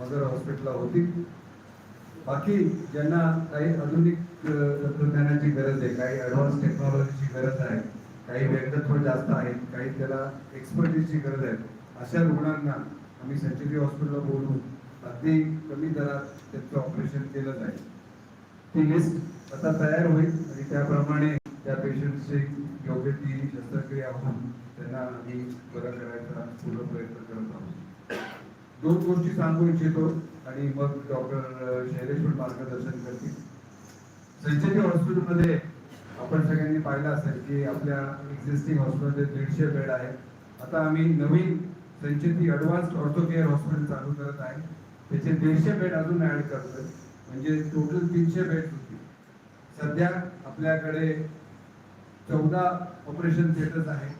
मगर हॉस्पिटलला होती. बाकी ज्यांना काही आधुनिक तंत्रज्ञानाची गरज आहे काही ॲडव्हान्स टेक्नॉलॉजीची गरज आहे काही व्यक्तित्व जास्त आहेत काही त्याला एक्सपर्टीजची गरज आहे अशा रुग्णांना आम्ही सेंचुरी हॉस्पिटलला बोलवून अगदी कमी दरात त्यांचं ऑपरेशन केलं जाईल. ती लिस्ट आता तयार होईल आणि त्याप्रमाणे त्या पेशंटची योग्य ती शस्त्रक्रिया होऊन त्यांना आम्ही बरं करायचा पूर्ण प्रयत्न करत आहोत. दोन गोष्टी सांगू इच्छितो आणि मग डॉक्टर शैलेश्वर मार्गदर्शन करतील. संचेती हॉस्पिटलमध्ये आपण सगळ्यांनी पाहिलं असेल की आपल्या एक्झिस्टिंग हॉस्पिटलमध्ये दीडशे बेड आहेत. आता आम्ही नवीन Sancheti advanced ortho care hospital चालू करत आहे. त्याचे दीडशे बेड अजून ऍड करतोय. म्हणजे टोटल तीनशे बेड होती सध्या आपल्याकडे चौदा ऑपरेशन थिएटर्स आहेत.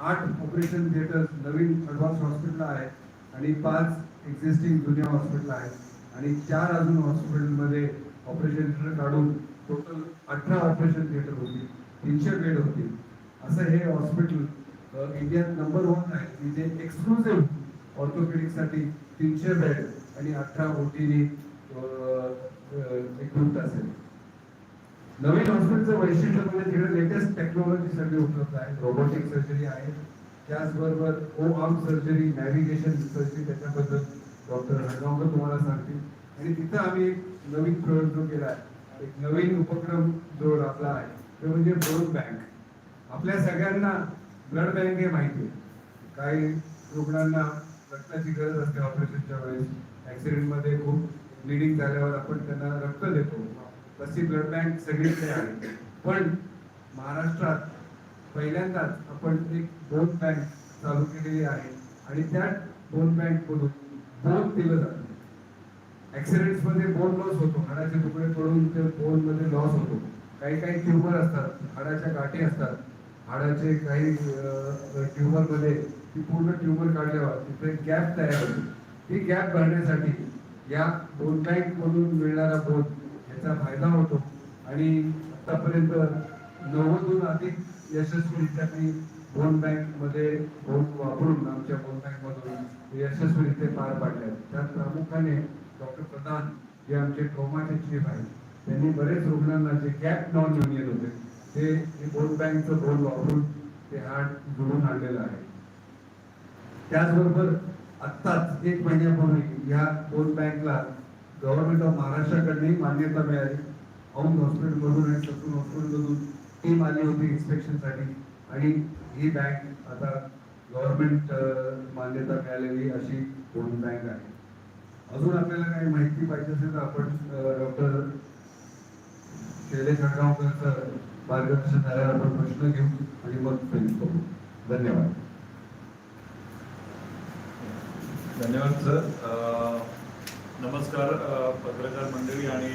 आठ ऑपरेशन थिएटर्स नवीन ॲडव्हान्स हॉस्पिटल आहेत. आणि पाच एक्झिस्टिंग जुन्या हॉस्पिटल आहेत. आणि चार अजून हॉस्पिटलमध्ये ऑपरेशन थिएटर काढून टोटल अठरा ऑपरेशन थिएटर होती. तीनशे बेड होती. असं हे हॉस्पिटल इंडियात नंबर वन आहे. की जे एक्सक्लुझिव्ह ऑर्थोपेडिकसाठी तीनशे बेड आणि अठरा ओटीनी इक्विप्ड असेल. नवीन हॉस्पिटलचं वैशिष्ट्य म्हणजे तिकडे लेटेस्ट टेक्नॉलॉजी सगळी उपलब्ध आहे रोबोटिक सर्जरी आहे. त्याचबरोबर O arm surgery navigation surgery त्याच्याबद्दल डॉक्टर हडगावकर तुम्हाला सांगतील. आणि तिथं आम्ही एक नवीन प्रयोग जो केला आहे एक नवीन उपक्रम जो आपला आहे तो म्हणजे ब्लड बँक आपल्या सगळ्यांना ब्लड बँक हे माहिती आहे. काही रुग्णांना रक्ताची गरज असते ऑपरेशनच्या वेळेस. ॲक्सिडेंटमध्ये खूप ब्लिडिंग झाल्यावर आपण त्यांना रक्त देतो. तशी ब्लड बँक सगळीकडे आहे. पण महाराष्ट्रात पहिल्यांदाच आपण एक दोन बँक चालू केलेली आहे आणि त्या दोन बँक मधून बोन दिलं जातं ऍक्सिडेंटमध्ये बोन लॉस होतो. हाडाचे तुकडे पडून ते बोनमध्ये लॉस होतो. काही काही ट्युमर असतात. हाडाच्या गाठी असतात. हाडाचे काही ट्युमरमध्ये ती पूर्ण ट्युमर काढल्यावर तिथे गॅप तयार होते. ती गॅप भरण्यासाठी या बोन बँक मधून मिळणारा बोन याचा फायदा होतो. आणि आतापर्यंत नव्वदहून अधिक यशस्वीरित्या मी बोन बँकमध्ये वापरून आमच्या फोन बँक मधून यशस्वीरित्या पार पाडल्या त्यात प्रामुख्याने डॉक्टर प्रधान जे आमचे ट्रोमाचे चीफ आहेत त्यांनी बरेच रुग्णांना जे गॅप नॉन युनियन होते ते फोन बोन बँकचं बोन वापरून ते हार्ट जुळून आणलेलं आहे. त्याचबरोबर आत्ताच एक महिन्यापूर्वी या बोन बँकला गव्हर्नमेंट ऑफ महाराष्ट्राकडून मान्यता मिळाली. औंध हॉस्पिटलमधून आणि ससून हॉस्पिटलमधून टीम आली होती इन्स्पेक्शनसाठी आणि ही बँक आता गव्हर्नमेंट मान्यता मिळालेली अशी कोण बँक आहे. अजून आपल्याला काही माहिती पाहिजे असेल तर आपण डॉक्टर शैलेश हडगावकरचं मार्गदर्शन झाल्यावर आपण प्रश्न घेऊ आणि मग फिनिश करू. धन्यवाद. धन्यवाद सर नमस्कार पत्रकार मंडळी आणि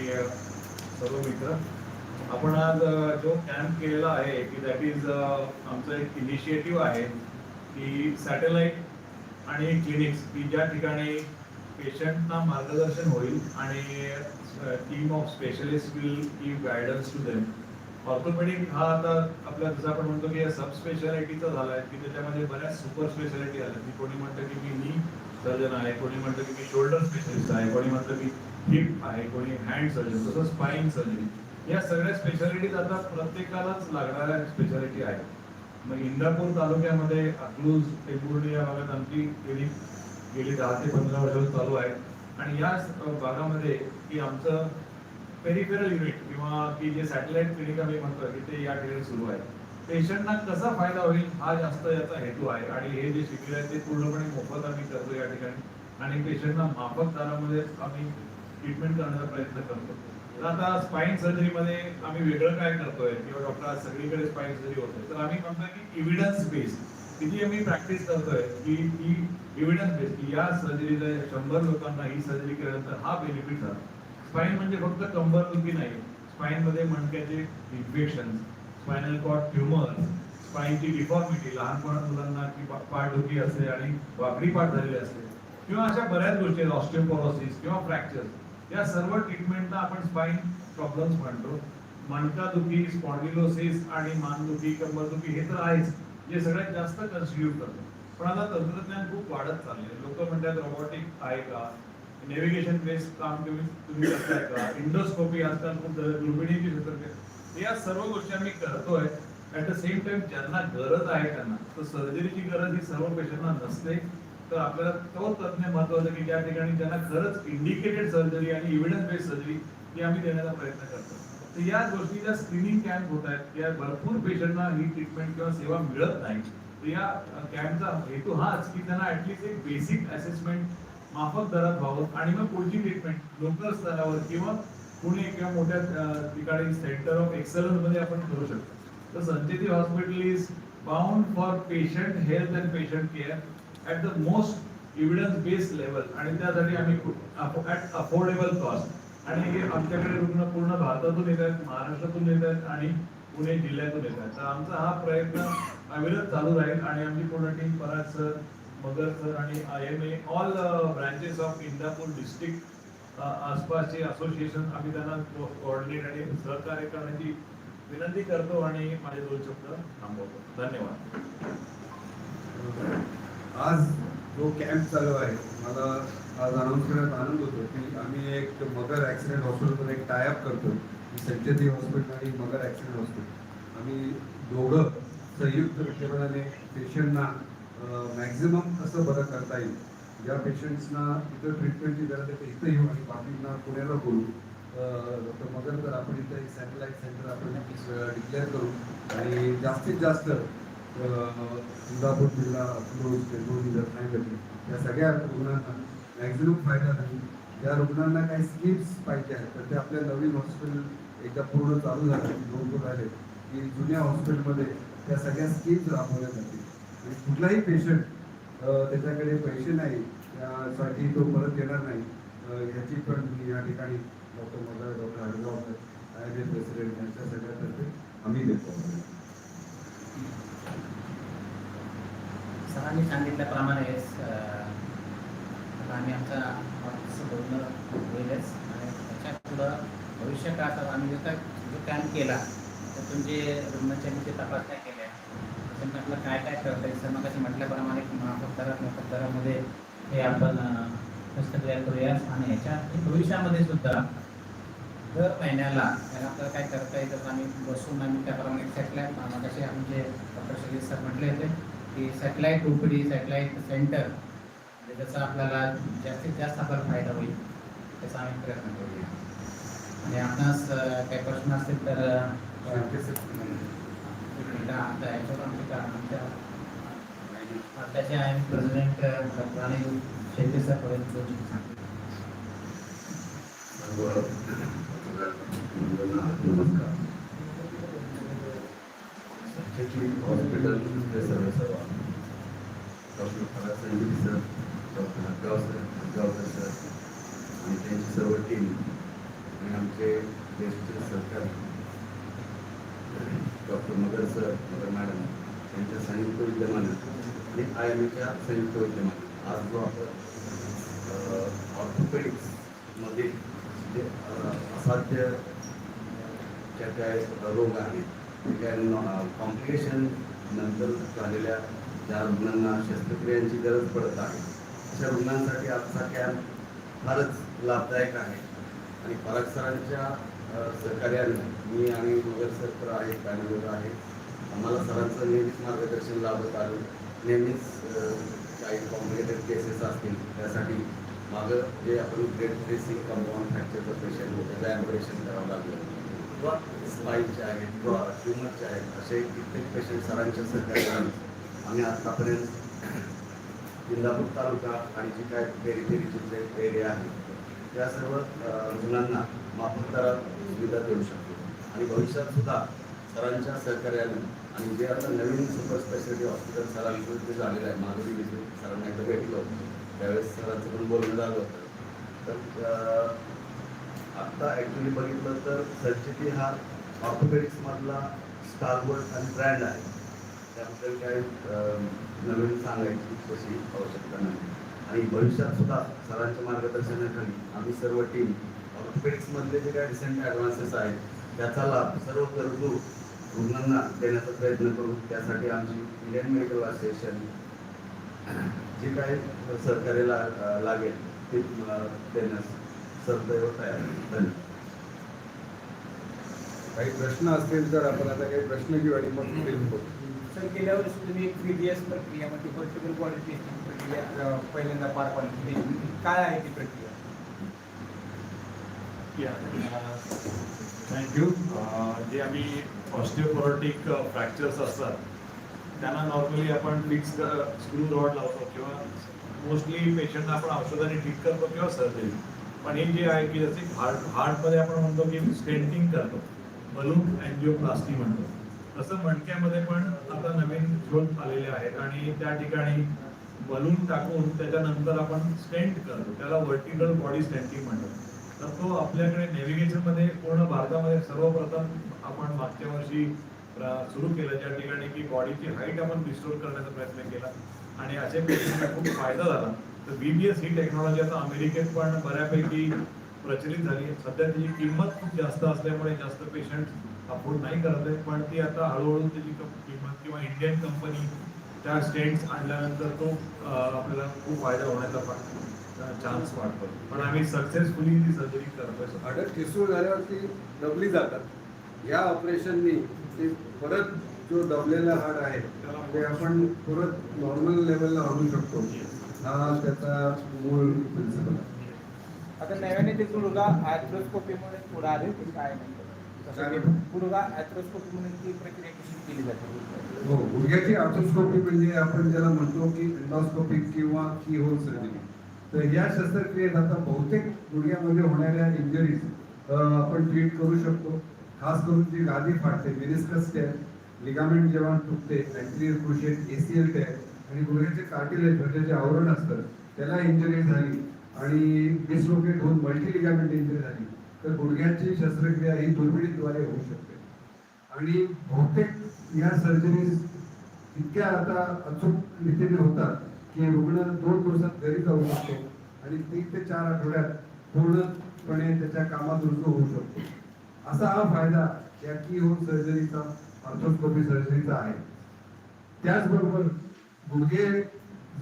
सर्व मित्र. आपण आज जो कॅम्प केलेला आहे की दॅट इज आमचं एक इनिशिएटिव्ह आहे की सॅटेलाइट आणि क्लिनिक्स की ज्या ठिकाणी पेशंटना मार्गदर्शन होईल आणि team of specialist will give guidance to them orthopaedic हा आता आपल्या जसं आपण म्हणतो की सब स्पेशालिटीचा झाला आहे की त्याच्यामध्ये बऱ्याच सुपर स्पेशालिटी आल्या. की कोणी म्हणतं की मी नी सर्जन आहे कोणी म्हणतं की मी शोल्डर स्पेशलिस्ट आहे कोणी म्हणतं की हिप आहे कोणी हँड सर्जन तसं स्पाईन सर्जरी या सगळ्या स्पेशालिटीज आता प्रत्येकालाच लागणाऱ्या स्पेशालिटी आहेत. मग इंदापूर तालुक्यामध्ये अकलूज टेकुर्डी या भागात आमची गेली गेली दहा ते पंधरा वर्ष चालू आहे. आणि या भागामध्ये की आमचं पेरिफेरल युनिट किंवा की जे सॅटेलाइट क्लिनिक आम्ही म्हणतो की ते या ठिकाणी सुरू आहे. पेशंटना कसा फायदा होईल हा जास्त याचा हेतू आहे. आणि हे जे शिकले आहे ते पूर्णपणे मोफत आम्ही करतो या ठिकाणी. आणि पेशंटना माफक दरामध्ये आम्ही ट्रीटमेंट करण्याचा प्रयत्न करतो. तर आता स्पाईन सर्जरीमध्ये आम्ही वेगळं काय करतोय? किंवा डॉक्टर आज सगळीकडे स्पाईन सर्जरी होते तर आम्ही म्हणतोय की इव्हिडन्स बेस्ड किती आम्ही प्रॅक्टिस करतोय की ही इव्हिडन्स बेस्ड की या सर्जरीला शंभर लोकांना ही सर्जरी केल्यानंतर हा बेनिफिट झाला. स्पाईन म्हणजे फक्त कंबर दुखी नाही. स्पाईनमध्ये मणक्याचे इन्फेक्शन स्पायनल कॉर्ड ट्युमर स्पाईनची डिफॉर्मिटी लहानपणा मुलांना की पाठदुखी असते आणि वाकडी पाठ झालेली असते. किंवा अशा बऱ्याच गोष्टी आहेत ऑस्टिओपोरोसिस किंवा फ्रॅक्चर या सर्व ट्रीटमेंटला आपण स्पाईन प्रॉब्लेम्स म्हणतो. मणकादुखी स्पॉन्डिलोसिस आणि मानदुखी कंबरदुखी हे तर आहेच. जे सगळ्यात जास्त कन्स्टिट्यूट करतो. पण आता तंत्रज्ञान खूप वाढत चालले लोक म्हणतात रोबोटिक आहे का? नेव्हिगेशन बेस्ड काम तुम्ही तुम्ही करताय का? इंडोस्कोपी आजकाल खूप दुर्बिणीची शस्त्रक्रिया या सर्व गोष्टी आम्ही करतोय. ॲट द सेम टाइम ज्यांना गरज आहे त्यांना. तर सर्जरीची गरज ही सर्व पेशंटना नसते. तर आपल्याला तो तज्ञ महत्वाचं की त्या ठिकाणी त्यांना खरंच इंडिकेटेड सर्जरी आणि इव्हिडन्स बेस्ड सर्जरी ही आम्ही देण्याचा प्रयत्न करतो. तर या गोष्टीच्या स्क्रीनिंग कॅम्प होत आहेत या भरपूर पेशंटना ही ट्रीटमेंट किंवा सेवा मिळत नाही. तर या कॅम्पचा हेतू हाच की त्यांना ऍटलीस्ट एक बेसिक असेसमेंट माफक दरात व्हावं आणि मग पुढची ट्रीटमेंट लोकल स्तरावर किंवा पुणे किंवा मोठ्या ठिकाणी सेंटर ऑफ एक्सलन्समध्ये आपण करू शकतो. तर Sancheti hospital is bound for patient health and patient care at the most evidence based level आणि त्यासाठी आम्ही ऍट अफोर्डेबल कॉस्ट आणि हे आमच्याकडे रुग्ण पूर्ण भारतातून येत आहेत महाराष्ट्रातून येत आहेत आणि पुणे जिल्ह्यातून येत आहेत. तर आमचा हा प्रयत्न अविरत चालू राहील आणि आमची पूर्ण team Parag sir Magar sir आणि I M A all branches of Indapur district uh, आसपासचे असोसिएशन आम्ही त्यांना कोऑर्डिनेट आणि सहकार्य करण्याची विनंती करतो आणि माझे दोन शब्द थांबवतो. धन्यवाद. आज जो कॅम्प चालू आहे मला आज अनाऊन्स करण्यात आनंद होतो की आम्ही एक मगर ॲक्सिडेंट हॉस्पिटलमध्ये एक टायअप करतो संचेती हॉस्पिटल आणि मगर ॲक्सिडेंट हॉस्पिटल आम्ही दोघं संयुक्त विद्यमानाने पेशंटना मॅक्झिमम कसं बरं करता येईल ज्या पेशंट्सना इथं ट्रीटमेंटची गरज आहे ते इथं येऊ आणि बाकींना पुण्याला बोलू डॉक्टर मगर तर आपण इथं एक सॅटेलाईट सेंटर आपण डिक्लेअर करू. आणि जास्तीत जास्त अं, इंदापूर जिल्हा दोन चेंबूर जर या सगळ्या रुग्णांना मॅक्झिमम फायदा नाही. त्या रुग्णांना काही स्कीम्स पाहिजे आहेत तर ते आपल्या नवीन हॉस्पिटल एकदा पूर्ण चालू झाले दोन झाले की जुन्या हॉस्पिटलमध्ये त्या सगळ्या स्कीम्स राबवल्या जातील. आणि कुठलाही पेशंट त्याच्याकडे पैसे नाही त्यासाठी तो परत येणार नाही. ह्याची याची पण मी या ठिकाणी doctor mother doctor Hargaonkar I M president यांच्या सगळ्यातर्फे आम्ही देतो सरांनी सांगितल्याप्रमाणेच आता आम्ही आमचा बोलणं होईलच. आणि त्याच्या पुढं भविष्य काळात आम्ही जो काय जो कॅम्प केला तर तुमचे रुग्णांच्या तपासण्या केल्या त्यांनी आपलं काय काय करता येईल मग मग म्हटल्याप्रमाणे की माफक हे आपण अं, करूया. आणि ह्याच्या भविष्यामध्ये सुद्धा दर महिन्याला त्याला आपल्याला काय करता येईल आम्ही बसून आम्ही त्याप्रमाणे सॅटेलाईट कसे आमचे डॉक्टर शरीर सर म्हटले होते. की सॅटेलाईट ओपीडी सॅटेलाईट सेंटर त्याचा आपल्याला जास्तीत जास्त आपल्याला फायदा होईल त्याचा आम्ही प्रयत्न करूया. आणि आपणास काही प्रश्न असतील तर आताचे आय आता याच्यावर president doctor Anil Shetty sir पर्यंत नमस्कार संचेती सर्व doctor sir doctor Hadgaon sir Hadgaonkar sir आणि सर्व टीम आणि आमचे सरकार doctor Magar sir Magar madam यांच्या संयुक्त विद्यमानं आणि आय एम एच्या संयुक्त विद्यमानं आज जो आपण ऑर्थोपेडिक्समध्ये जे असाध्य रोग आहेत कॉम्प्लिकेशन नंतर झालेल्या ज्या रुग्णांना शस्त्रक्रियांची गरज पडत आहे अशा रुग्णांसाठी आजचा कॅम्प फारच लाभदायक आहे. आणि पराग सरांच्या सहकार्याने मी आणि मगर सर तर आहे पॅनलवर आहे आम्हाला सरांचं नेहमीच मार्गदर्शन लाभत आलं. नेहमीच काही कॉम्प्लिकेटेड केसेस असतील त्यासाठी मागं जे आपण ब्रेड ट्रेसिंग कंपाऊंड फ्रॅक्चरचं पेशंट होतं त्याला ॲम्ब्रेशन करावं लागलं. किंवा स्पाईनचे आहेत किंवा ट्युमरचे आहेत असे कित्येक पेशंट सरांच्या सहकार्याने आम्ही आत्तापर्यंत इंदापूर तालुका आणि जी काय पेरिफेरीचे जे एरिया आहे त्या सर्व रुग्णांना माफक दरात सुविधा देऊ शकतो. आणि भविष्यात सुद्धा सरांच्या सहकार्याने आणि जे आता नवीन सुपर स्पेशालिटी हॉस्पिटल सरांचं जे झालेलं आहे माधुरी विजय सरांना एकदा भेटलो त्यावेळेस सरांचं पण बोलणं झालं होतं. तर आत्ता ॲक्च्युली बघितलं तर सर्जिटी हा ऑर्थोपेडिक्समधला स्टारवर्ड आणि ब्रँड आहे. त्याबद्दल काय नवीन सांगायची तशी आवश्यकता नाही. आणि भविष्यात सुद्धा सरांच्या मार्गदर्शनाखाली आम्ही सर्व टीम ऑर्थोपेडिक्समधले जे काही रिसेंट ॲडव्हान्सेस आहेत त्याचा लाभ सर्व गरजू रुग्णांना देण्याचा प्रयत्न करू त्यासाठी आमची इंडियन मेडिकल असोसिएशन जे काही सहकार्य ला- लागेल ते देण्यास सदैव तयार आहे. धन्यवाद काही प्रश्न असतील तर आपण आता काही प्रश्न घेऊ आणि मग पुढे बघू. सर गेल्या वर्षी तुम्ही एक बीबीएस प्रक्रियामध्ये पर्टिक्युलर बॉडी टेस्टिंग प्रक्रिया अ, पहिल्यांदा पार पाडली. काय आहे ती प्रक्रिया थँक्यू जे आम्ही ऑस्टिओपोरोटिक फ्रॅक्चर्स असतात त्यांना नॉर्मली आपण फिक्स स्क्रू रॉड लावतो किंवा मोस्टली पेशंटना आपण औषधाने ठीक करतो किंवा सर्जरी पण हे जे आहे की जसे हार्ट हार्टमध्ये आपण म्हणतो की स्टेंटिंग करतो. बलून अँजिओप्लास्टी म्हणतो. तसं मणक्यामध्ये पण आता नवीन शोध आलेले आहेत आणि त्या ठिकाणी बलून टाकून त्याच्यानंतर आपण स्टेंट करतो. त्याला व्हर्टिकल बॉडी स्टेंटिंग म्हणतो. तर तो आपल्याकडे नेव्हिगेशनमध्ये पूर्ण भारतामध्ये सर्वप्रथम आपण मागच्या वर्षी सुरू केलं. ज्या ठिकाणी की बॉडीची हाईट आपण रिस्टोर करण्याचा प्रयत्न केला. आणि असे पेशंटला खूप फायदा झाला. तर बी बी एस ही टेक्नॉलॉजी आता अमेरिकेत पण बऱ्यापैकी प्रचलित झाली आहे. सध्या त्याची किंमत खूप जास्त असल्यामुळे जास्त पेशंट अफोर्ड नाही करत आहेत पण ती आता हळूहळू त्याची किंमत किंवा इंडियन कंपनी त्या स्टेंट्स आणल्यानंतर तो आपल्याला खूप फायदा होण्याचा चान्स वाटतो पण आम्ही सक्सेसफुली ती सर्जरी करतोय. सध्या. हाडं ठिसूळ झाल्यावरती दबली जातात. या ऑपरेशननी ते परत जो दबलेला हाड आहे ते आपण परत नॉर्मल लेवलला आणू शकतो. हा त्याचा मूळ प्रिन्सिपल आहे. आता नव्याने ते गुडगा ॲथ्रोस्कोपीमुळे पुढे आले ते काय? गुडगा ॲथ्रोस्कोपी म्हणून ती प्रक्रिया कशी केली जाते? हो गुडघ्याची आर्थोस्कोपी म्हणजे आपण ज्याला म्हणतो की एंडोस्कोपिक किंवा की होल सर्जरी तर या शस्त्रक्रियेत आता बहुतेक गुडघ्यामध्ये होणाऱ्या इंजरीज आपण ट्रीट करू शकतो. खास करून जी गादी फाटते मेनिस्कस टेअर लिगामेंट जेव्हा तुटते अँटिरियर क्रुशिएट एसीएल टेअर आणि गुडघ्याचे काटील आहेत जे आवरण असतं. त्याला इंजरी झाली आणि डिसलोकेट होऊन मल्टी लिगामेंट इंजरी झाली. तर गुडघ्याची शस्त्रक्रिया ही दुर्बिणीद्वारे होऊ शकते. आणि बहुतेक या सर्जरीज इतक्या आता अचूक रीतीने होतात की रुग्ण दोन दिवसात घरी जाऊ शकतो आणि तीन ते चार आठवड्यात पूर्णपणे त्याच्या कामात रुजू होऊ शकतो. असा हा फायदा या की होम सर्जरीचा ऑर्थोस्कोपी सर्जरीचा आहे. त्याचबरोबर गुडघे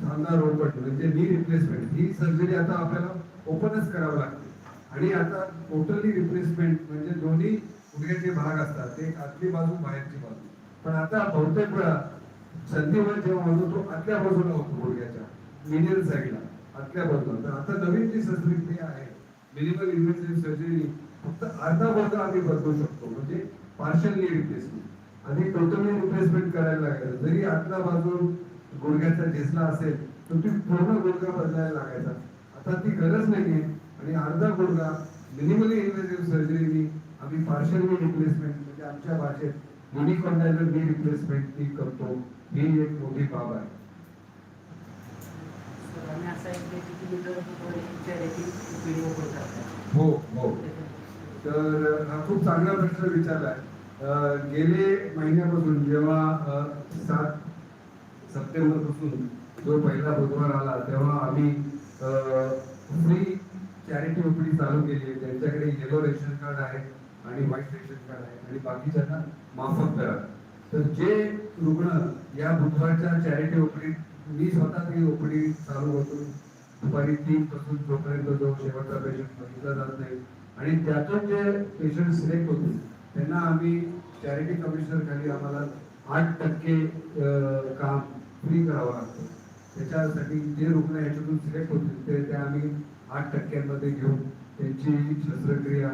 सांधा रोपट म्हणजे नी रिप्लेसमेंट ही सर्जरी आता आपल्याला ओपनच करावं लागते. आणि आता टोटली रिप्लेसमेंट म्हणजे दोन्ही गुडघ्याचे भाग असतात. एक आतली बाजू बाहेरची बाजू. पण आता बहुतेक वेळा संधीवर जेव्हा होतो तो आतल्या बाजूला होतो गुडघ्याच्या मिनियल साईडला आतल्या बाजूला. तर आता नवीन जी शस्त्रक्रिया आहे मिनिमल इन्व्हेसिव्ह सर्जरी फक्त अर्धा वर्ग आम्ही बदलू शकतो. म्हणजे पार्शलली रिप्लेसमेंट आणि टोटली रिप्लेसमेंट करायला लागेल. जरी आतला बाजू गुडघ्याचा झेसला असेल तर ती पूर्ण गुडघा बदलायला लागायचा. आता ती गरज नाहीये. आणि अर्धा गुडघा मिनिमली इन्व्हेसिव्ह सर्जरीनी आम्ही पार्शली रिप्लेसमेंट म्हणजे आमच्या भाषेत युनिकॉन्डायलर नी रिप्लेसमेंट ती करतो. ही एक मोठी बाब आहे. हो हो. तर हा खूप चांगला प्रश्न विचारलाय. गेले महिन्यापासून जेव्हा सात सप्टेंबरपासून जो पहिला बुधवार आला तेव्हा आम्ही फ्री चॅरिटी ओपीडी चालू केली आहे. त्यांच्याकडे येलो रेशन कार्ड आहे आणि व्हाईट रेशन कार्ड आहे आणि बाकीच्यांना माफक करा. तर जे रुग्ण या बुधवारच्या चॅरिटी ओपीडी मी स्वतः ती ओपीडी चालू होतो दुपारी तीन पासून जोपर्यंत जो शेवटचा पेशंट बघितला जात नाही. आणि त्यातून जे पेशंट सिलेक्ट होतील त्यांना आम्ही चॅरिटी कमिशनर खाली आम्हाला आठ टक्के काम फ्री करावं लागतं. त्याच्यासाठी जे रुग्ण याच्यातून सिलेक्ट होतील ते ते आम्ही आठ टक्क्यांमध्ये घेऊन त्यांची शस्त्रक्रिया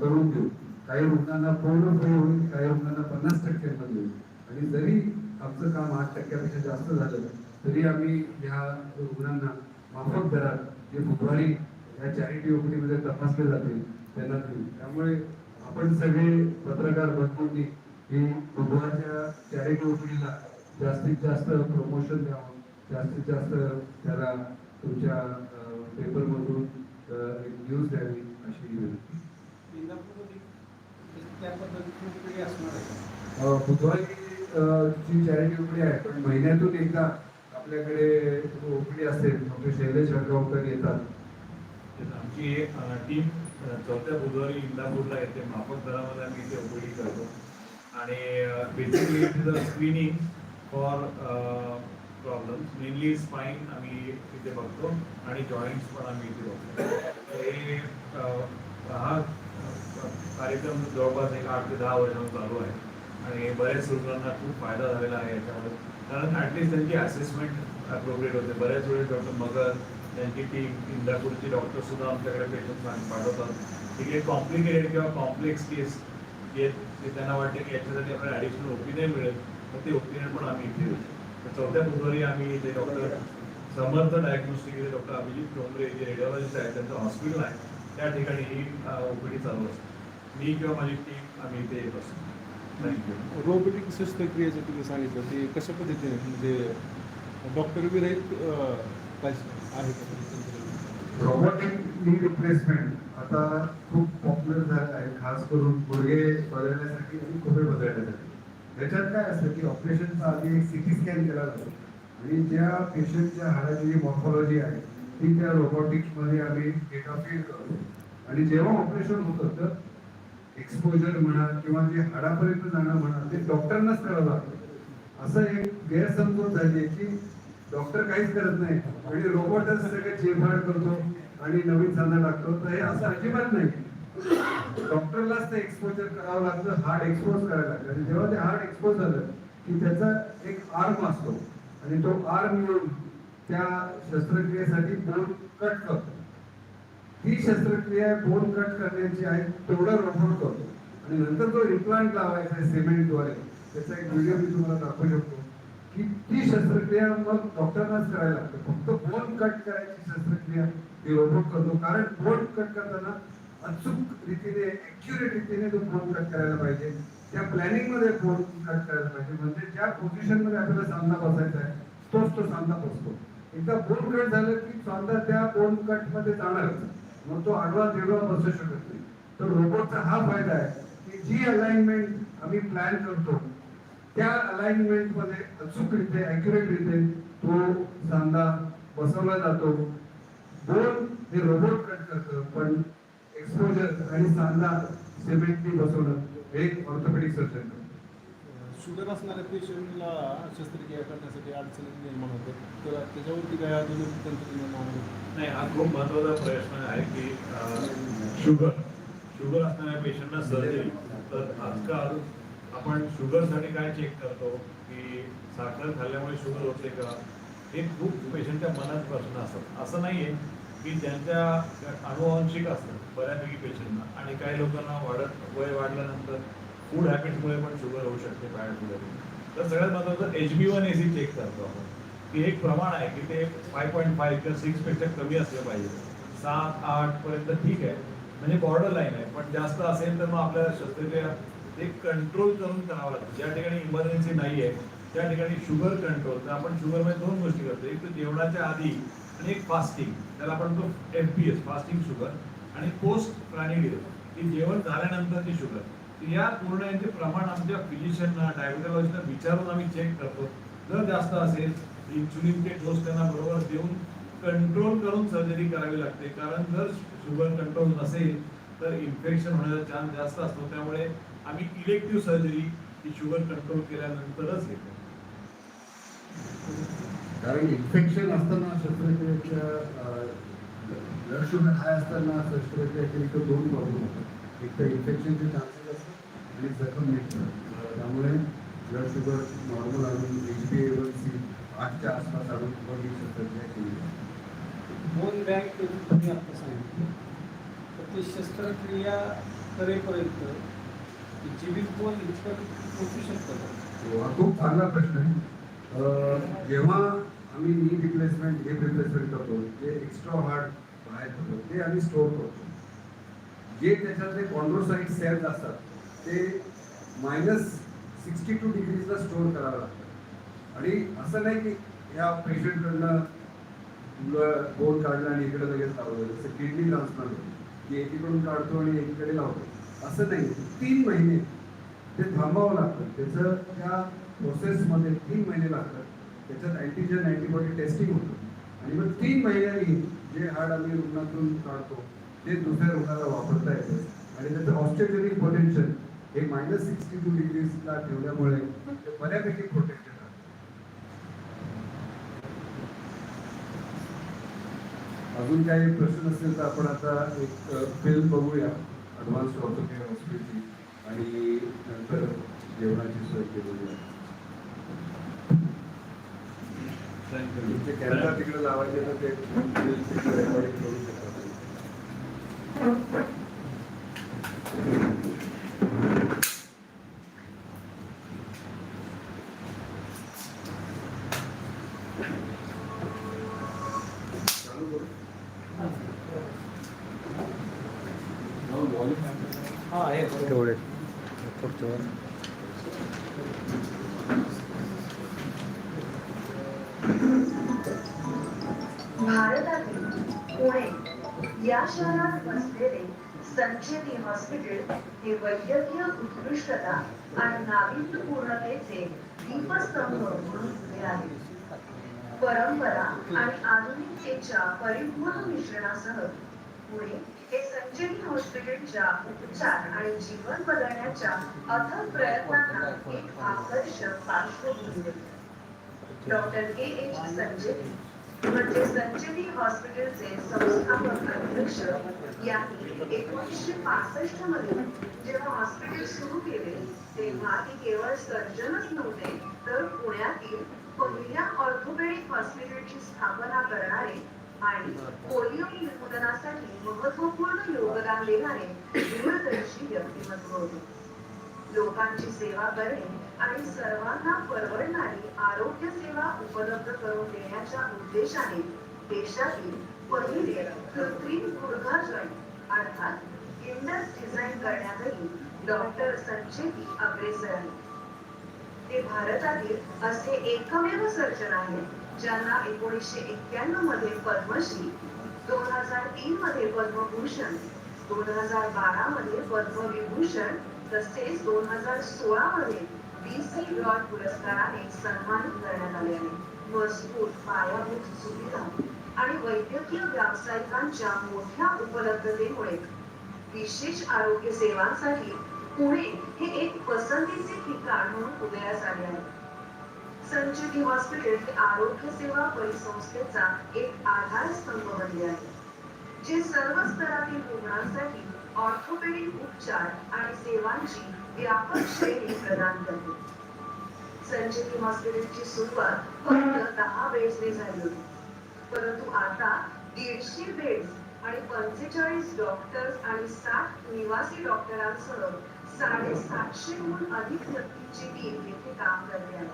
करून देऊ. काही रुग्णांना पूर्ण फ्री होईल काही रुग्णांना पन्नास टक्क्यांमध्ये होईल. आणि जरी आमचं काम आठ टक्क्यापेक्षा जास्त झालं तरी आम्ही ह्या रुग्णांना माफक दरात जे बुधवारी या चॅरिटी ओपीडीमध्ये तपासले जाते त्यांना देऊ. त्यामुळे आपण सगळे पत्रकार बंधूंनी ही बुधवारच्या चॅरिटी ओपीडीला जास्तीत जास्त प्रमोशन द्यावं. जास्तीत जास्त त्याला तुमच्या पेपरमधून न्यूज द्यावी अशी बुधवारी ची चॅरिटी ओपीडी आहे पण महिन्यातून एकदा आपल्याकडे ओपीडी असते डॉक्टर शैलेश हडगावकर येतात. आमची टीम चौथ्या बुधवारी इंदापूरला येते. माफक दरामध्ये आम्ही इथे ओपीडी करतो. आणि basically screening for problems mainly spine आम्ही इथे बघतो आणि जॉईंट्स पण आम्ही इथे बघतो हे हा कार्यक्रम जवळपास एक आठ ते दहा वर्षांपासून चालू आहे आणि बऱ्याच रुग्णांना खूप फायदा झालेला आहे याच्यामध्ये कारण ॲटलिस्ट त्यांची असेसमेंट अप्रोप्रिएट होते बऱ्याच वेळेस डॉक्टर मगर त्यांची टीम इंदापूरची डॉक्टरसुद्धा आमच्याकडे पेशंट पाठवतात की काही कॉम्प्लिकेटेड किंवा कॉम्प्लेक्स केस येत ते त्यांना वाटते की याच्यासाठी आपल्याला ॲडिशनल ओपिनियन मिळेल तर ते ओपिनियन पण आम्ही इथे तर चौथ्या बुधवारी आम्ही इथे doctor Samarth diagnostic doctor Abhijit Dongre जे रेडिओलॉजिस्ट आहेत त्यांचं हॉस्पिटल आहे त्या ठिकाणी ही ओपीडी चालू असते. मी किंवा माझी टीम आम्ही इथे येत असतो. थँक्यू रोबोटिक शस्त्रक्रियेचं तुम्ही सांगितलं ते कशा पद्धतीने? म्हणजे डॉक्टर पाहिजे आहे? रोबोटिक नी रिप्लेसमेंट आता खूप पॉप्युलर झालं आहे. खास करून गुडघे बदलण्यासाठी आणि खोबे बदलण्यासाठी. त्याच्यात काय असतं की ऑपरेशनचा आधी एक सिटी स्कॅन केला जातो. आणि ज्या पेशंटच्या हाडाची जी मॉर्फॉलॉजी आहे ती त्या रोबोटिक्समध्ये आम्ही डेटा फीड करतो. आणि जेव्हा ऑपरेशन होतं तर एक्सपोजर म्हणा किंवा जे हाडापर्यंत जाणं म्हणा ते डॉक्टरनाच करावं लागतं. असं एक गैरसमजूत झाली आहे की डॉक्टर काहीच करत नाही. आणि रोबोटच सगळं चिरफाड करतो आणि नवीन सांधा टाकतो तर हे असं अजिबात नाही. डॉक्टरलाच ते एक्सपोजर करावं लागतं हार्ड एक्सपोज करायला लागतं आणि जेव्हा ते हार्ड एक्सपोज झालं की त्याचा एक आर्म असतो आणि तो आर्म येऊन त्या शस्त्रक्रियेसाठी बोन कट करतो. ही शस्त्रक्रिया बोन कट करण्याची आहे तेवढं रोबोट करतो. आणि नंतर तो इम्प्लांट लावायचा आहे सिमेंटद्वारे त्याचा एक व्हिडिओ मी तुम्हाला दाखवू शकतो की ती शस्त्रक्रिया मग डॉक्टरांनाच करायला लागते. फक्त बोन कट करायची शस्त्रक्रिया ते रोबोट करतो. कारण बोन कट करताना अचूक रीतीने ऍक्युरेट रीतीने तो फोन कट करायला पाहिजे. त्या प्लॅनिंगमध्ये कट करायला पाहिजे. म्हणजे ज्या पोझिशनमध्ये आपल्याला सामना बसायचा आहे तोच तो सामना बसतो. एकदा बोन कट झालं की सामना त्या बोन कटमध्ये जाणारच. मग तो आडवा तिडवा बसू शकत नाही. तर रोबोटचा हा फायदा आहे की जी अलाइनमेंट आम्ही प्लॅन करतो त्या अलाइनमेंटमध्ये अचूकरीते ऍक्युरेट रीते तो सांधा बसवला जातो. बोन हे रोबोट कट करतं पण एक्सपोजर आणि सांधा सिमेंटनी बसवणं हे ऑर्थोपेडिक सर्जन शुगर असणाऱ्या पेशंटला शस्त्रक्रिया करण्यासाठी अडचणी निर्माण होतात तर त्याच्यावरती काय आधुनिक तंत्रज्ञान आहे? नाही हा खूप महत्त्वाचा प्रश्न आहे की शुगर. शुगर असणाऱ्या पेशंटना सर्जरी तर आजकाल आपण शुगरसाठी काय चेक करतो की साखर खाल्ल्यामुळे शुगर होते का? हे खूप पेशंटच्या मनात प्रश्न असतात. असं नाही आहे की ज्यांच्या अनुवांशिक असतात बऱ्यापैकी पेशंटना. आणि काही लोकांना वाढत वय वाढल्यानंतर फूड हॅबिट्समुळे पण शुगर होऊ शकते फॅट शुगर तर सगळ्यात महत्त्वाचं H B one A C check करतो आपण. की एक प्रमाण आहे की ते फाय पॉईंट फाईव्ह किंवा सिक्सपेक्षा कमी असलं पाहिजे. सात आठ पर्यंत ठीक आहे. म्हणजे बॉर्डर लाईन आहे. पण जास्त असेल तर मग आपल्याला शस्त्रक्रिया ते कंट्रोल करून करावं लागतं. ज्या ठिकाणी इमर्जन्सी नाही आहे त्या ठिकाणी शुगर कंट्रोल तर आपण शुगरमध्ये दोन गोष्टी करतो. एक तर जेवणाच्या आधी आणि एक फास्टिंग त्याला आपण तो F P S fasting sugar आणि पोस्ट प्राणी की जेवण झाल्यानंतरची शुगर तर या पूर्ण यांचे प्रमाण आमच्या फिजिशियनना डायबिटॉलॉजीला विचारून आम्ही चेक करतो. जर जास्त असेल इन्सुलिनचे डोस त्यांना बरोबर देऊन कंट्रोल करून सर्जरी करावी लागते. कारण जर शुगर कंट्रोल नसेल तर इन्फेक्शन होण्याचा चान्स जास्त असतो. त्यामुळे आम्ही इलेक्टिव्ह सर्जरी ही शुगर कंट्रोल केल्यानंतरच घेतो. कारण इन्फेक्शन असताना शस्त्रक्रियेच्या ब्लड शुगर हाय असताना शस्त्रक्रिया केली तर दोन प्रॉब्लेम होतात. एक तर इन्फेक्शनचे चान्सेस असतात आणि जखम निघतात त्यामुळे ब्लड शुगर नॉर्मल आणून H B A one C आठच्या आसपास आणून मग ही शस्त्रक्रिया केली जाते. दोन बँक तुम्ही आता सांगितलं. तर ते शस्त्रक्रिया करेपर्यंत जीवित कोण इतकं पोचू शकतं? हो, हा खूप चांगला प्रश्न आहे. जेव्हा आम्ही नी रिप्लेसमेंट हिप रिप्लेसमेंट करतो जे एक्स्ट्रा हार्ट बाहेर होतो ते आम्ही स्टोअर करतो. जे त्याच्यातले कॉन्ड्रोसाईट सेल्स असतात ते मायनस सिक्स्टी टू डिग्रीजला स्टोअर करावं लागतं. आणि असं नाही की ह्या पेशंटकडनं बोन काढला आणि इकडे लगेच लावलं जसं किडनी ट्रान्सप्लांट की एकीकडून काढतो आणि एकीकडे लावतो. असं नाही. तीन महिने ते थांबावं लागतं. त्याचं त्या प्रोसेसमध्ये तीन महिने लागतात. त्याच्यात अँटीजन अँटीबॉडी टेस्टिंग होतं. आणि मग तीन महिन्यांनी जे हाड आम्ही रुग्णातून काढतो ते दुसऱ्या रुग्णाला वापरता येतं. आणि त्याचं ऑस्ट्रेलियनिक पोटेन्शियल हे मायनस सिक्स्टी टू डिग्रीजला ठेवल्यामुळे ते बऱ्यापैकी प्रोटेक्ट अजून काही प्रश्न असेल तर आपण आता एक फिल्म बघूया. ॲडव्हान्स ऑर्थोकेअर हॉस्पिटल आणि नंतर जेवणाची सोय केली आहे तुमचे कॅमेरा तिकडे लावायचे तर ते रेकॉर्डिंग करू हा या शहरात वसलेले संचेती हॉस्पिटल हे वैद्यकीय उत्कृष्टता आणि नाविन्यपूर्णतेचे दीपस्तंभ म्हणून उभे आहे. परंपरा आणि आधुनिकतेच्या परिपूर्ण मिश्रणासह पुणे हे संजीवनी हॉस्पिटलच्या उपचार आणि जीवन बदलण्याच्या अथक प्रयत्नांना एक आकर्षक पार्श्वभूमी देते डॉक्टर के एच संजीवनी म्हणजे संजीवनी हॉस्पिटलचे संस्थापक अध्यक्ष यांनी एकोणीसशे पासष्टमध्ये जेव्हा हॉस्पिटल सुरू केले तेव्हा ते केवळ सर्जनच नव्हते तर पुण्यातील पहिल्या ऑर्थोपेडिक हॉस्पिटलची स्थापना करणारे आणि पोलिओ निर्मूलनासाठी महत्त्वपूर्ण योगदान देणारे दूरदर्शी व्यक्तिमत्व होते. लोकांची सेवा करणे आणि सर्वांना परवडणारी आरोग्य सेवा उपलब्ध करून देण्याच्या उद्देशाने देशातील पहिले कृत्रिम गुडघा जॉईंट अर्थात इंडस डिझाईन करण्यातही डॉक्टर संचेती अग्रेसर आहेत. ते भारतातील असे एकमेव सर्जन आहेत ज्यांना एकोणीसशे एक्क्याण्णवमध्ये पद्मश्री दोन हजार तीन मध्ये पद्मभूषण दोन हजार बारा मध्ये पद्मविभूषण तसेच दोन हजार सोळा मध्ये बी सी पुरस्काराने सन्मानित करण्यात आले आहे. मजबूत पायाभूत सुविधा आणि वैद्यकीय व्यावसायिकांच्या मोठ्या उपलब्धतेमुळे विशेष आरोग्य सेवांसाठी पुणे हे एक पसंतीचे ठिकाण म्हणून उदयास आले आहे. संजीवनी हॉस्पिटल हे आरोग्य सेवा परिसंस्थेचा एक आधारस्तंभ बनले आहे जे सर्व स्तरातील रुग्णांसाठी ऑर्थोपेडिक उपचार आणि सेवांची व्यापक श्रेणी प्रदान करते. संजीवनी हॉस्पिटलची सुरुवात फक्त दहा बेड्सने झाली होती. परंतु आता दीडशे बेड्स आणि पंचेचाळीस डॉक्टर्स आणि सात निवासी डॉक्टरांसह साडेसातशेहून अधिक व्यक्तींची टीम येथे काम करते आहे.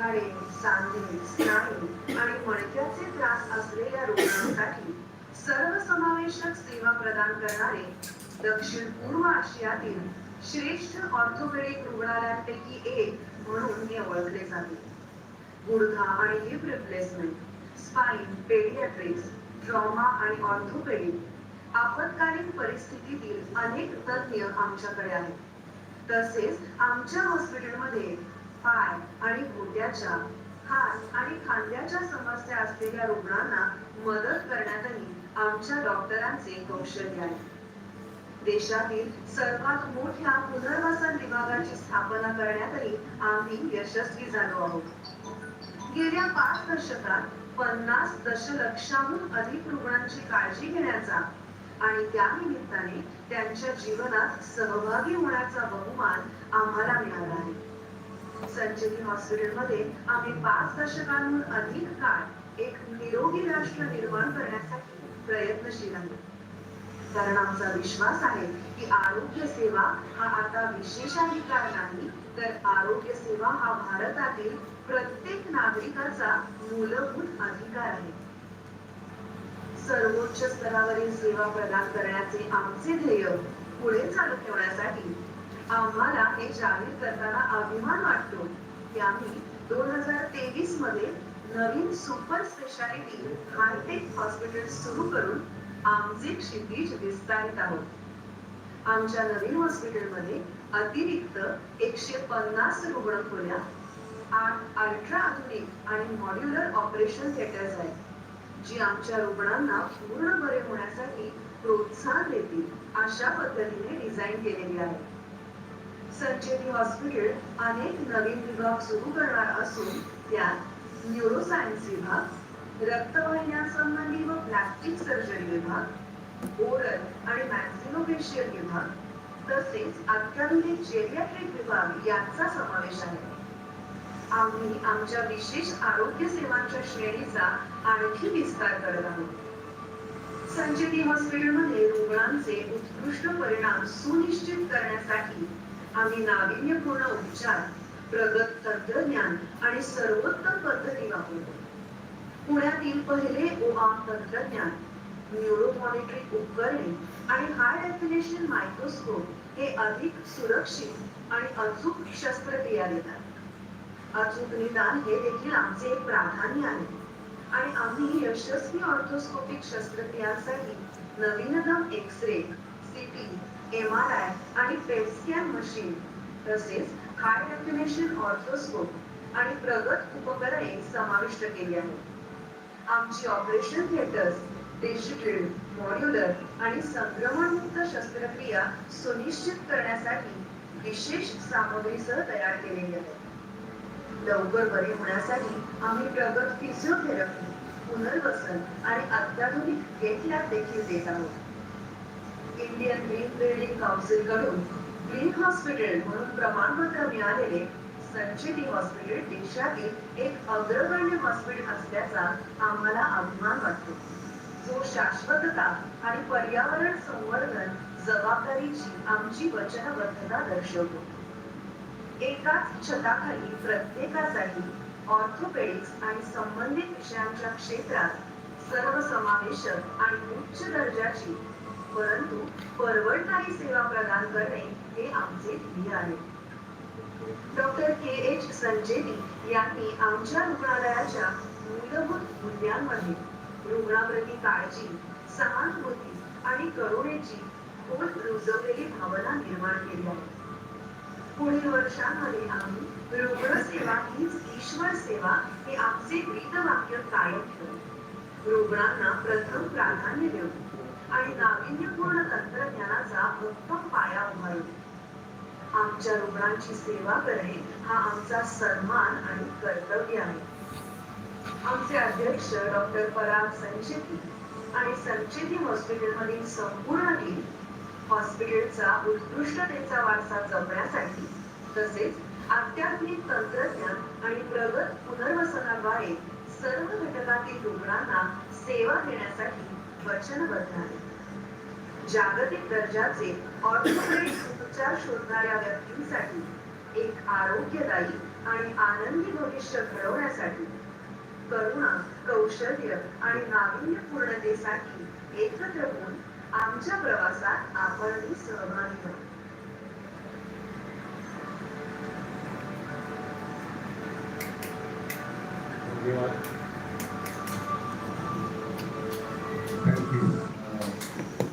हाडे सांधे स्नायू आणि मणक्याचे त्रास असलेल्या रुग्णांसाठी सर्वसमावेशक सेवा प्रदान करणारे दक्षिण पूर्व आशियातील श्रेष्ठ ऑर्थोपेडिक रुग्णालयांपैकी एक म्हणून हे ओळखले जाते. गुडघा आणि hip replacement spine paediatrics trauma आणि ऑर्थोपेडिक आपत्कालीन परिस्थितीतील अनेक तज्ञ आमच्याकडे आहेत. तसेच आमच्या हॉस्पिटलमध्ये पाय आणि घोट्याच्या हात आणि खांद्याच्या समस्या असलेल्या रुग्णांना मदत करण्यातही आमच्या डॉक्टरांचे कौशल्य आहे. देशातील सर्वात मोठ्या पुनर्वसन विभागाची स्थापना करण्यातही आम्ही यशस्वी झालो आहोत. गेल्या पाच दशकात पन्नास दशलक्षाहून अधिक रुग्णांची काळजी घेण्याचा आणि त्या निमित्ताने त्यांच्या जीवनात सहभागी होण्याचा बहुमान आम्हाला मिळाला आहे. संजीवनी हॉस्पिटलमध्ये आम्ही पाच दशकांहून अधिक काळ एक निरोगी राष्ट्र निर्माण करण्यासाठी प्रयत्नशील आहोत. कारण आमचा विश्वास आहे की आरोग्य सेवा हा आता विशेषाधिकार नाही तर आरोग्य सेवा हा भारतातील प्रत्येक नागरिकाचा मूलभूत अधिकार आहे. सर्वोच्च स्तरावरील सेवा प्रदान करण्याचे आमचे ध्येय पुढे चालू ठेवण्यासाठी आम्हाला हे जाहीर करताना अभिमान वाटतो की आम्ही दोन हजार तेवीसमध्ये नवीन सुपर स्पेशालिटी हायटेक हॉस्पिटल सुरू करून आमचे क्षितिज विस्तारित आहोत. आमच्या नवीन हॉस्पिटलमध्ये अतिरिक्त एकशे पन्नास रुग्ण खोल्या अल्ट्रा आधुनिक आणि मॉड्युलर ऑपरेशन थिएटर्स आहेत जी आमच्या रुग्णांना पूर्ण बरे होण्यासाठी प्रोत्साहन देतील अशा पद्धतीने डिझाईन केलेली आहे. संजीवनी हॉस्पिटल अनेक नवीन विभाग सुरू करणार असून त्यात न्यूरोसायन्स विभाग रक्तवाहिन्यांसंबंधी व प्लास्टिक सर्जरी विभाग ओरल आणि मॅक्सिलोफेशियल विभाग तसेच अत्याधुनिक जेरियाट्रिक विभाग यांचा समावेश आहे. आम्ही आमच्या विशेष आरोग्य सेवांच्या श्रेणीचा आणखी विस्तार करत आहोत. संजीवनी हॉस्पिटलमध्ये रुग्णांचे उत्कृष्ट परिणाम सुनिश्चित करण्यासाठी आम्ही नाविन्यपूर्ण उपचार प्रगत तंत्रज्ञान आणि सर्वोत्तम पद्धती वापरतो. पुण्यातील पहिले ओआम तंत्रज्ञान न्यूरोमॉनिटरिंग उपकरणे आणि हाय डेफिनेशन मायक्रोस्कोप हे अधिक सुरक्षित आणि अचूक शस्त्रक्रिया देतात. अचूक निदान हे देखील आमचे एक प्राधान्य आहे. आणि आम्ही यशस्वी ऑर्थोस्कोपिक शस्त्रक्रियांसाठी नवीनतम X ray CT M R I आणि पेपस्कॅन मशीन तसेच हाय डेफिनेशन ऑर्थोस्कोप आणि प्रगत उपकरणे समाविष्ट केली आहेत. आमची ऑपरेशन थिएटर्स डिजिटल मॉड्युलर आणि संक्रमणमुक्त शस्त्रक्रिया सुनिश्चित करण्यासाठी विशेष सामग्रीसह तयार केलेली आहे लवकर बरे होण्यासाठी आम्ही प्रगत फिजिओथेरपी पुनर्वसन आणि अत्याधुनिक गेट लॅब देखील देत आहोत. इंडियन ग्रीन बिल्डिंग काउन्सिलकडून ग्रीन हॉस्पिटल म्हणून प्रमाणपत्र मिळालेले संचिती हॉस्पिटल देशातील एक अग्रगण्य हॉस्पिटल असल्याचा आम्हाला अभिमान वाटतो. जो शाश्वतता आणि पर्यावरण संवर्धन जबाबदारीची आमची वचनबद्धता दर्शवतो. एकाच छताखाली प्रत्येकासाठी ऑर्थोपेडिक्स आणि संबंधित विषयांच्या क्षेत्रात सर्वसमावेशक आणि उच्च दर्जाची परंतु परवडणारी सेवा प्रदान करणे हे आमचे ध्येय आहे. डॉक्टर के एच संजेनी यांनी आमच्या रुग्णालयाच्या मूलभूत मूल्यांमध्ये रुग्णाप्रती काळजी सहानुभूती आणि करुणेची खोल रुजवलेली भावना निर्माण केली आहे. पुढील वर्षांमध्ये आम्ही रुग्णसेवा हीच ईश्वर सेवा हे आमचे ब्रीदवाक्य कायम ठेवू. रुग्णांना प्रथम प्राधान्य देऊ आणि नाविन्यपूर्ण तंत्रज्ञानाचा उत्तम पाया उभारू. आमच्या रुग्णांची सेवा करणे हा आमचा सन्मान आणि कर्तव्य आहे. आमचे अध्यक्ष डॉक्टर पराग संचेती आणि संचेती हॉस्पिटलमधील संपूर्ण टीम हॉस्पिटलचा उत्कृष्टतेचा वारसा जपण्यासाठी तसेच अत्याधुनिक तंत्रज्ञान आणि प्रगत पुनर्वसनाद्वारे सर्व घटकातील रुग्णांना सेवा देण्यासाठी वचनबद्ध आहे. जागतिक दर्जाचे ऑर्थोपेडिक्स उपचार शोधणाऱ्या व्यक्तींसाठी एक आरोग्यदायी आणि आनंदी भविष्य घडवण्यासाठी करुणा कौशल्य आणि नाविन्यपूर्णतेसाठी एकत्र होऊन आमच्या प्रवासात आपणही सहभागी व्हा धन्यवाद.